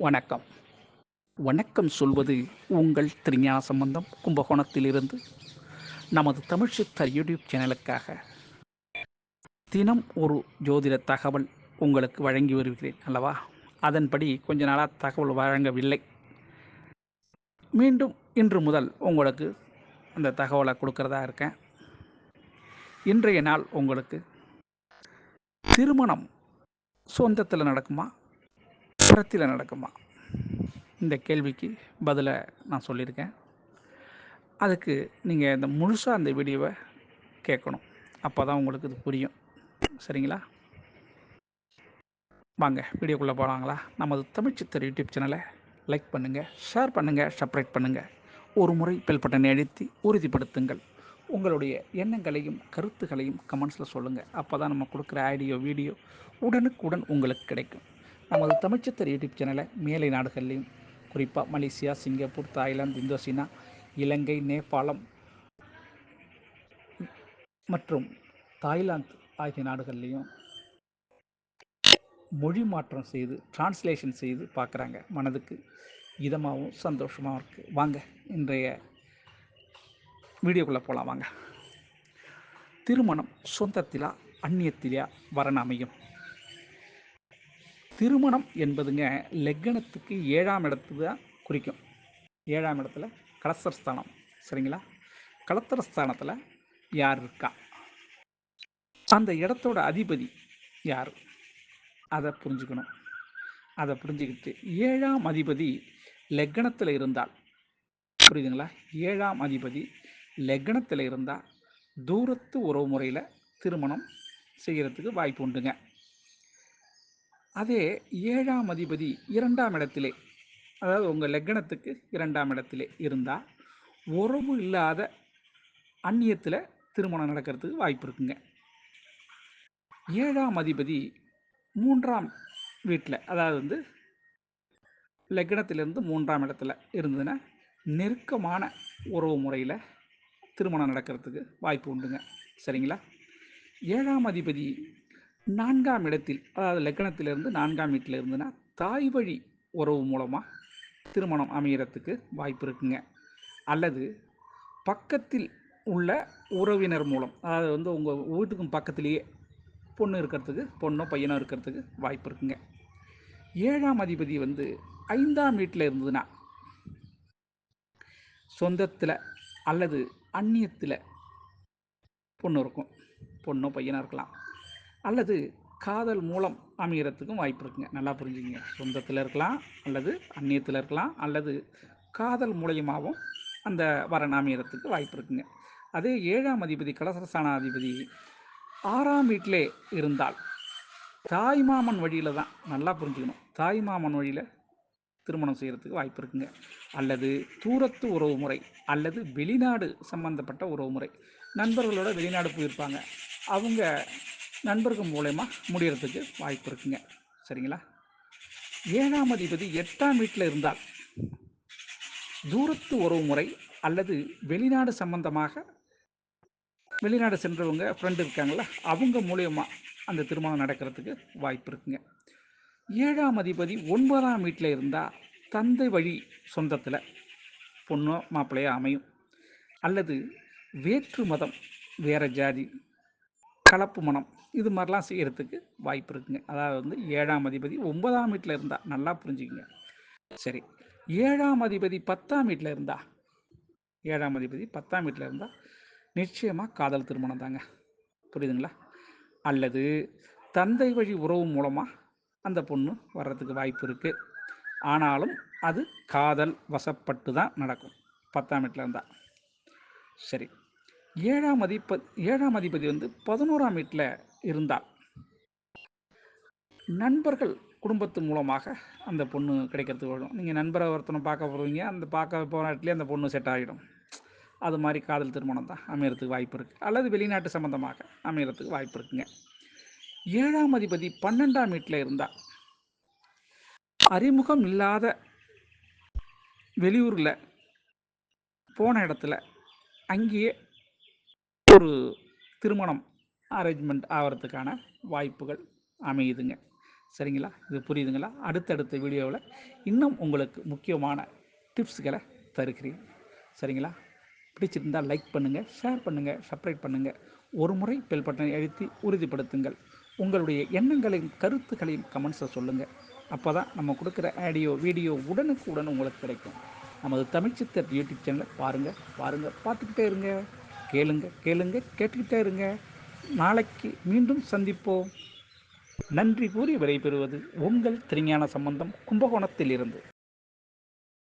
வணக்கம். வணக்கம் சொல்வது உங்கள் திருஞான சம்பந்தம் கும்பகோணத்திலிருந்து நமது தமிழ் சித்தர் யூடியூப் சேனலுக்காக. தினம் ஒரு ஜோதிட தகவல் உங்களுக்கு வழங்கி வருகிறேன் அல்லவா? அதன்படி கொஞ்ச நாளாக தகவல் வழங்கவில்லை. மீண்டும் இன்று முதல் உங்களுக்கு அந்த தகவலை கொடுக்கறதா இருக்கேன். இன்றைய நாள் உங்களுக்கு திருமணம் சொந்தத்தில் நடக்குமா? புறத்தில் நடக்குமா? இந்த கேள்விக்கு பதிலை நான் சொல்லியிருக்கேன். அதுக்கு நீங்கள் இந்த முழுசாக அந்த வீடியோவை கேட்கணும். அப்போ தான் உங்களுக்கு இது புரியும். சரிங்களா? வாங்க வீடியோக்குள்ளே போகலாங்களா நமது தமிழ் சித்தர் யூடியூப் சேனலை லைக் பண்ணுங்கள் ஷேர் பண்ணுங்கள் சப்ஸ்கிரைப் பண்ணுங்கள் ஒரு முறை பெல் பட்டனை அழுத்தி உறுதிப்படுத்துங்கள். உங்களுடைய எண்ணங்களையும் கருத்துகளையும் கமெண்ட்ஸில் சொல்லுங்கள் அப்போ தான் நம்ம கொடுக்குற ஆடியோ வீடியோ உடனுக்குடன் உங்களுக்கு கிடைக்கும். நமது தமிழ்ச்சித்தர் யூடியூப் சேனலை மேலை நாடுகள்லையும் குறிப்பாக Malaysia Singapore Thailand Indochina Ilangai Nepal மற்றும் தாய்லாந்து ஆகிய நாடுகள்லேயும் மொழி மாற்றம் செய்து டிரான்ஸ்லேஷன் செய்து பார்க்குறாங்க. மனதுக்கு இதமாகவும் சந்தோஷமாகவும் இருக்குது வாங்க இன்றைய வீடியோக்குள்ளே போகலாம். வாங்க. திருமணம் சொந்தத்திலா அந்நியத்திலா வரன் அமையும்? திருமணம் என்பதுங்க லெக்கணத்துக்கு ஏழாம் இடத்து தான் குறிக்கும். ஏழாம் இடத்துல கலசர் ஸ்தானம் சரிங்களா? கலத்தர ஸ்தானத்தில் யார் இருக்கா? அந்த இடத்தோட அதிபதி யார்? அதை புரிஞ்சுக்கணும். அதை புரிஞ்சுக்கிட்டு ஏழாம் அதிபதி லெக்கணத்தில் இருந்தால் புரியுதுங்களா? ஏழாம் அதிபதி லெக்கணத்தில் இருந்தால் தூரத்து உறவு முறையில் திருமணம் செய்கிறதுக்கு வாய்ப்பு உண்டுங்க. அதே ஏழாம் அதிபதி இரண்டாம் இடத்திலே அதாவது உங்கள் லக்னத்துக்கு இரண்டாம் இடத்திலே இருந்தால் உறவு இல்லாத அந்நியத்தில் திருமணம் நடக்கிறதுக்கு வாய்ப்பு இருக்குங்க. ஏழாம் அதிபதி மூன்றாம் வீட்டில் அதாவது வந்து லக்னத்திலிருந்து மூன்றாம் இடத்துல இருந்ததுன்னா நெருக்கமான உறவு முறையில் திருமணம் நடக்கிறதுக்கு வாய்ப்பு உண்டுங்க. சரிங்களா? ஏழாம் அதிபதி நான்காம் இடத்தில் அதாவது லக்னத்திலிருந்து நான்காம் வீட்டில் இருந்துன்னா தாய் வழி உறவு மூலமாக திருமணம் அமைகிறதுக்கு வாய்ப்பு இருக்குங்க. அல்லது பக்கத்தில் உள்ள உறவினர் மூலம் அதாவது வந்து உங்கள் வீட்டுக்கும் பக்கத்திலேயே பொண்ணு இருக்கிறதுக்கு பொண்ணோ பையனோ இருக்கிறதுக்கு வாய்ப்பு இருக்குங்க. ஏழாம் அதிபதி வந்து ஐந்தாம் வீட்டில் இருந்ததுன்னா சொந்தத்தில் அல்லது அந்நியத்தில் பொண்ணு இருக்கும். பொண்ணோ பையனாக இருக்கலாம். அல்லது காதல் மூலம் அமைகிறதுக்கும் வாய்ப்பு இருக்குங்க. நல்லா புரிஞ்சுக்கங்க. சொந்தத்தில் இருக்கலாம் அல்லது அந்நியத்தில் இருக்கலாம் அல்லது காதல் மூலியமாகவும் அந்த வரன் அமைகிறதுக்கு வாய்ப்பு இருக்குங்க. அதே ஏழாம் அதிபதி கலசரசான அதிபதி ஆறாம் வீட்டிலே இருந்தால் தாய்மாமன் வழியில் தான் நல்லா புரிஞ்சுக்கணும். தாய்மாமன் வழியில் திருமணம் செய்கிறதுக்கு வாய்ப்பு இருக்குங்க. அல்லது தூரத்து உறவு முறை அல்லது வெளிநாடு சம்பந்தப்பட்ட உறவு முறை. நண்பர்களோட வெளிநாடு போயிருப்பாங்க. அவங்க நண்பர்கள் மூலயமா முடிகிறதுக்கு வாய்ப்பு இருக்குங்க. சரிங்களா? ஏழாம் அதிபதி எட்டாம் வீட்டில் இருந்தால் தூரத்து உறவு முறை அல்லது வெளிநாடு சம்பந்தமாக வெளிநாடு சென்றவங்க ஃப்ரெண்டு இருக்காங்கள அவங்க மூலயமா அந்த திருமணம் நடக்கிறதுக்கு வாய்ப்பு இருக்குங்க. ஏழாம் அதிபதி ஒன்பதாம் வீட்டில் இருந்தால் தந்தை வழி சொந்தத்தில் பொண்ணோ மாப்பிள்ளையோ அமையும். அல்லது வேற்று மதம் வேறு ஜாதி கலப்பு மனம் இது மாதிரிலாம் செய்கிறதுக்கு வாய்ப்பு இருக்குங்க. அதாவது வந்து ஏழாம் அதிபதி ஒன்பதாம் வீட்டில் இருந்தால் நல்லா புரிஞ்சுக்கங்க. சரி ஏழாம் அதிபதி பத்தாம் வீட்டில் இருந்தா? ஏழாம் அதிபதி பத்தாம் வீட்டில் இருந்தால் நிச்சயமாக காதல் திருமணம் தாங்க. புரியுதுங்களா? அல்லது தந்தை வழி உறவு மூலமாக அந்த பொண்ணு வர்றதுக்கு வாய்ப்பு இருக்குது ஆனாலும் அது காதல் வசப்பட்டு தான் நடக்கும். பத்தாம் வீட்டில் இருந்தால் சரி ஏழாம் அதிப ஏழாம் அதிபதி வந்து பதினோராம் வீட்டில் இருந்தால். நண்பர்கள் குடும்பத்து மூலமாக அந்த பொண்ணு கிடைக்கிறதுக்கு வரும். நீங்கள் நண்பரை ஒருத்தனை பார்க்க போகிறீங்க அந்த பார்க்க போகிற இடத்துலேயே அந்த பொண்ணு செட் ஆகிடும் அது மாதிரி காதல் திருமணம் தான் அமையறதுக்கு வாய்ப்பு இருக்குது அல்லது வெளிநாட்டு சம்மந்தமாக அமையறதுக்கு வாய்ப்பு இருக்குங்க. ஏழாம் அதிபதி பன்னெண்டாம் வீட்டில் இருந்தால் அறிமுகம் இல்லாத வெளியூரில் போன இடத்துல அங்கேயே ஒரு திருமணம் அரேஞ்ச்மெண்ட் ஆகிறதுக்கான வாய்ப்புகள் அமையுதுங்க. சரிங்களா? இது புரியுதுங்களா? அடுத்தடுத்த வீடியோவில் இன்னும் உங்களுக்கு முக்கியமான டிப்ஸ்களை தருகிறேன். சரிங்களா? பிடிச்சிருந்தால் லைக் பண்ணுங்கள் ஷேர் பண்ணுங்கள் சப்ஸ்கிரைப் பண்ணுங்கள் ஒரு முறை பெல் பட்டனை அழுத்தி உறுதிப்படுத்துங்கள். உங்களுடைய எண்ணங்களையும் கருத்துக்களையும் கமெண்ட்ஸை சொல்லுங்கள் அப்போ தான் நம்ம கொடுக்குற ஆடியோ வீடியோ உடனுக்கு உடன் உங்களுக்கு கிடைக்கும். நமது தமிழ் சித்தர் யூடியூப் சேனலை பாருங்கள் பாருங்கள் பார்த்துக்கிட்டே இருங்க. கேளுங்க கேளுங்க கேட்டுக்கிட்டே இருங்க. நாளைக்கு மீண்டும் சந்திப்போம். நன்றி கூறி விடைபெறுவது உங்கள் திருஞான சம்பந்தம் கும்பகோணத்தில் இருந்து